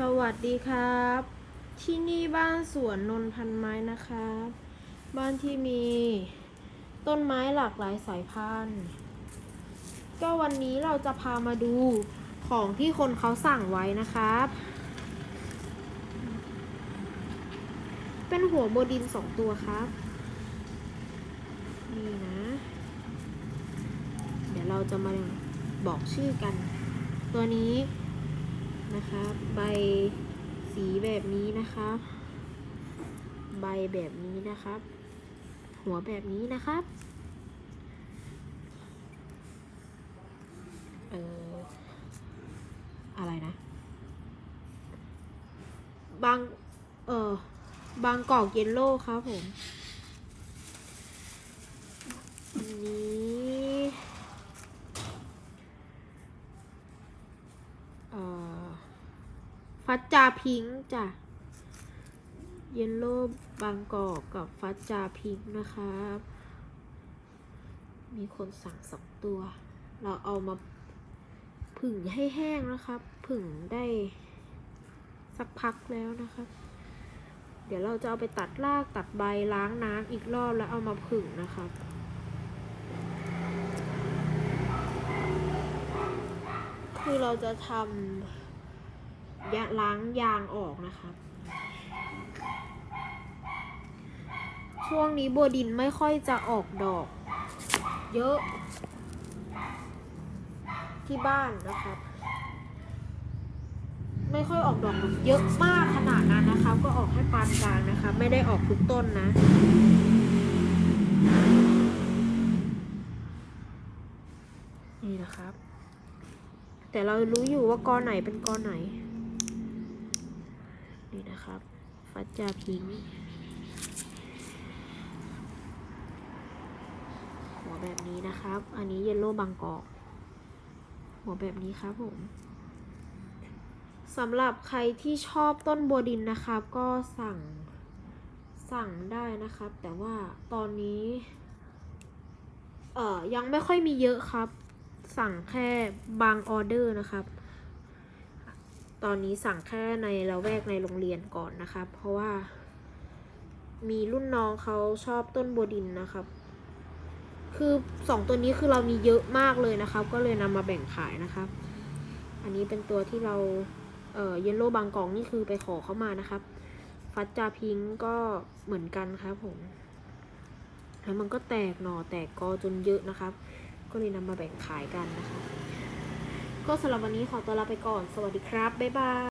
สวัสดีครับ ที่นี่บ้านสวนนนพันไม้นะครับ บ้านที่มีต้นไม้หลากหลายสายพันธุ์ ก็วันนี้เราจะพามาดูของที่คนเขาสั่งไว้นะครับ เป็นหัวโบดินสองตัวครับ นี่นะ เดี๋ยวเราจะมาบอกชื่อกัน ตัวนี้ นะคะ ใบสีแบบนี้นะคะใบแบบนี้นะครับ หัวแบบนี้นะครับเอออะไรนะ บาง เออบางกอกเยลโล่ครับผมอันนี้เอ่อ ฟัดจาพิงค์จ้ะ เยลโล่บางกอกกับฟัดจาพิงค์นะครับ มีคนสั่งสองตัว เราเอามาผึ่งให้แห้งนะครับ ผึ่งได้สักพักแล้วนะครับ เดี๋ยวเราจะเอาไปตัดรากตัดใบล้างน้ำอีกรอบแล้วเอามาผึ่งนะครับคือเราจะทำ ยะล้างยางออกนะครับช่วงนี้บัวดินไม่ค่อยจะออกดอก เยอะ ที่บ้านนะครับ ไม่ค่อยออกดอกแบบเยอะมากขนาดนั้นนะคะ ก็ออกให้ปานกลางนะคะ ไม่ได้ออกทุกต้นนะนี่นะครับ แต่เรารู้อยู่ว่ากอไหนเป็นกอไหน นะครับ ฟัดจาพิงหัวแบบนี้นะครับ อันนี้เยลโล่บางกอก หัวแบบนี้ครับผมสำหรับใครที่ชอบต้นบัวดินนะครับ ก็สั่งสั่งได้นะครับ แต่ว่าตอนนี้ เอ่อยังไม่ค่อยมีเยอะครับ สั่งแค่บางออเดอร์นะครับ ตอนนี้สั่งแค่ในละแวกในโรงเรียนก่อนนะครับเพราะว่า มีรุ่นน้องเขาชอบต้นบัวดินนะครับ คือสองตัวนี้คือเรามีเยอะมากเลยนะครับ ก็เลยนำมาแบ่งขายนะครับ อันนี้เป็นตัวที่เราเอ่อเยลโล่บางกองนี่คือไปขอเข้ามานะครับ ฟัดจาพิงก์ก็เหมือนกันครับผม แล้วมันก็แตกหน่อแตกกอจนเยอะนะครับ ก็เลยนำมาแบ่งขายกันนะคะ ก็สำหรับวันนี้ขอตัวลาไปก่อน สวัสดีครับ บ๊ายบาย